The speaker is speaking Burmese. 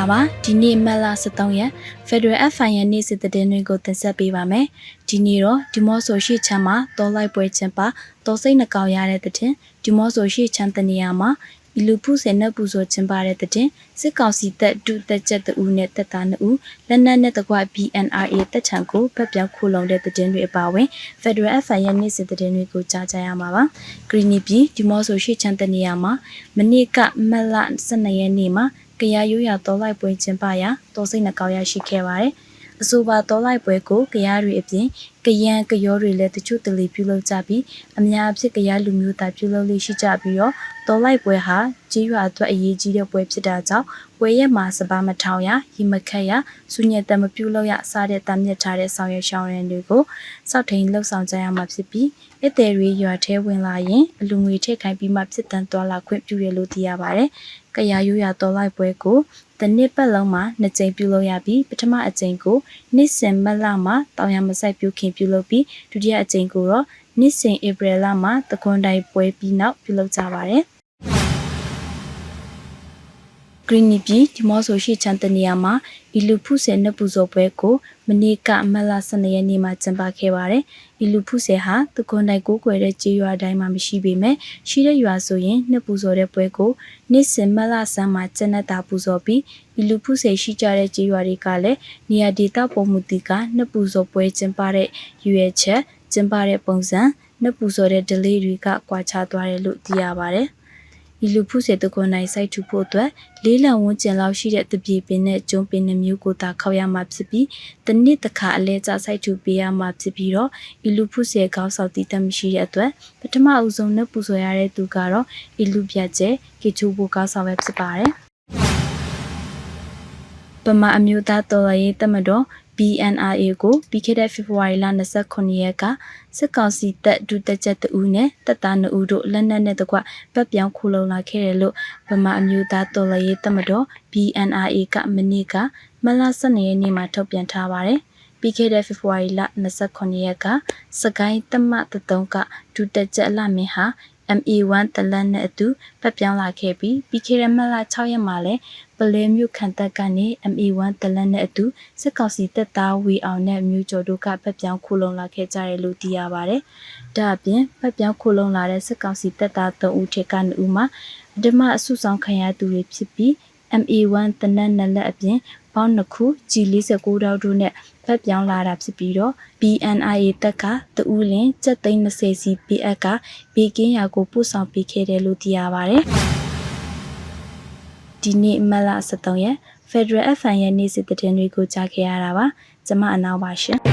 လာပါဒီနေ့မတ်လ23ရက် Federal FN ရဲ့နေ့စစ်သတင်းတွေကိုတင်ဆက်ပေးပါမယ်ဒီနေ့တော့ဒီမော့ဆိုရှိချမ်းမှာတော်လိုက်ပွဲချင်းပါတော်စိတ်နှကောင်ရတဲ့တဲ့ဒီမော့ဆိုရှိချမ်းတနေရာမှာအလူဖုစေနဲ့ပူဇော်ခြင်းပါတဲ့တဲ့စစ်ကောင်စီတပ်ဒုတက်ချက်တူနဲ့တက်သားနှစ်ဦးလက်နက်နဲ့တကွ BNRA တက်ချံကိုဖက်ပြောင်းခိုးလုံတဲ့တဲ့တွေအပါအဝင် Federal FN ရဲ့နေ့စစ်သတင်းတွေကိုကြားကြရမှာပါ Greeny ပြည်ဒီမော့ဆိုရှိချမ်းတနေရာမှာမနေ့ကမတ်လ12ရက်နေ့မှာ ကရရိုးရတော်လိုက်ပွဲကျင်းပရာတော်စိတ်နှကောက်ရရှိခဲ့ပါတယ်။အဆိုပါတော်လိုက်ပွဲကိုကရတွေအပြင်ကရန်ကရောတွေလည်းတချို့တလေပြုလုပ်ကြပြီးအများအဖြစ်ကရလူမျိုးသားပြုလုပ်လို့ရှိကြပြီးတော့တော်လိုက်ပွဲဟာကြီးရွာအတွက်အရေးကြီးတဲ့ပွဲဖြစ်တာကြောင့်ပွဲရက်မှာစပါးမထောင်ရရီမခတ်ရစုညက်တမပြုလုပ်ရစတဲ့တာမြစ်ထားတဲ့ဆောင်ရွက်ရှောင်းရန်တွေကိုစောက်ထိန်လှုပ်ဆောင်ကြရမှာဖြစ်ပြီးအသည်တွေရွာထဲဝင်လာရင်အလူငွေထိတ်ခိုင်းပြီးမှဖြစ်တန်သွားလာခွင့်ပြုရလို့သိရပါတယ်။ကရရိုးရတော်လိုက်ပွဲကိုတနစ်ပတ်လုံးမှာနှစ်ကြိမ်ပြုလုပ်ရပြီးပထမအကြိမ်ကိုနှစ်စင်မလမှာတောင်ရမဆိုင်ပြုခင်ပြုလုပ်ပြီးဒုတိယအကြိမ်ကိုတော့ နှစ်စင်ဧပြီလမှာတခွန်တိုင်ပွဲပြီးနောက်ပြုလုပ်ကြပါတယ်။ Greeny ပြည်ဒီမော့ဆိုရှိချန်တနေရာမှာအီလူဖုစေနပူဇော်ပွဲကိုမနေ့ကမတ်လ12ရက်နေ့မှာကျင်းပခဲ့ပါတယ်။အီလူဖုစေဟာတခွန်တိုင်ကိုကွယ်တဲ့ကြေးရွာတိုင်းမှာမရှိပေမဲ့ရှိတဲ့ရွာဆိုရင်နှစ်ပူဇော်တဲ့ပွဲကိုနေ့စဉ်မတ်လဆန်းမှာကျနက်တာပူဇော်ပြီးအီလူဖုစေရှိကြတဲ့ကြေးရွာတွေကလည်းနေရာဒေသပုံမှုတီကနှစ်ပူဇော်ပွဲကျင်းပတဲ့ရွေချက် ကျင်းပတဲ့ပုံစံနှစ်ပူဇော်တဲ့ delay တွေကကွာခြားသွားတယ်လို့သိရပါတယ်။ဒီလူဖုစေတကွန်နိုင်စိုက်ထူဖို့အတွက်လေးလံဝန်းကျင်လောက်ရှိတဲ့တပြေပင်နဲ့ကျုံပင်နှမျိုးကိုသာခောက်ရမှာဖြစ်ပြီးတနစ်တစ်ခါအလဲကျစိုက်ထူပေးရမှာဖြစ်ပြီးတော့ဒီလူဖုစေကောက်ဆောက်တည်တတ်မရှိတဲ့အတွက်ပထမအဦးဆုံးနဲ့ပူဇော်ရတဲ့သူကတော့ဒီလူပြတ်ကျဲကီချူဘူကောက်ဆောက်ပဲဖြစ်ပါတယ်ပမာအမျိုးသားတော်လှန်ရေးတပ်မတော် BNRA ကိုပြီးခဲ့တဲ့ဖေဖော်ဝါရီလ29ရက်ကစစ်ကောင်စီတပ်ဒုတက်ချက်တဦးနဲ့တပ်သား2ဦးတို့လက်နက်နဲ့တကွပတ်ပြောင်းခိုလုံလာခဲ့တယ်လို့ဗမာအမျိုးသားတော်လှန်ရေးတပ်မတော် BNRA ကမနေ့ကမလ12ရက်နေ့မှာထုတ်ပြန်ထားပါတယ်။ပြီးခဲ့တဲ့ဖေဖော်ဝါရီလ29ရက်ကစကိုင်းတမတ်တုံးကဒုတက်ချက်အလှမင်းဟာ MA1 တလန်နဲ့အတူပတ်ပြောင်းလာခဲ့ပြီးပြီးခဲ့တဲ့မလ6ရက်မှာလည်းပလဲမြို့ခံတပ်ကနေ MA1 တလန်နဲ့အတူစစ်ကောင်စီတပ်သားဝေအောင်နဲ့မြို့ကျော်တို့ကပတ်ပြောင်းခိုလုံလာခဲ့ကြတယ်လို့သိရပါတယ်။ဒါအပြင်ပတ်ပြောင်းခိုလုံလာတဲ့စစ်ကောင်စီတပ်သား3ဦးထက်က2ဦးမှာအဓမ္မအဆုဆောင်ခံရသူတွေဖြစ်ပြီး MA1 တနက်နလက်အပြင် ပေါင်းနှစ်ခု G49 တောက်တို့နဲ့ဖက်ပြောင်းလာတာဖြစ်ပြီးတော့ BNIA တက်ကတူးလင်းစက်သိန်း20စီပေးအပ်ကဘေကင်းရာကိုပို့ဆောင်ပေးခဲ့တယ်လို့သိရပါတယ်။ဒီနေ့မလ23ရက် Federal FN ရဲ့နေ့စစ်တည်င်းတွေကိုကြားခဲ့ရတာပါ။ကျွန်မအနောက်ပါရှင်။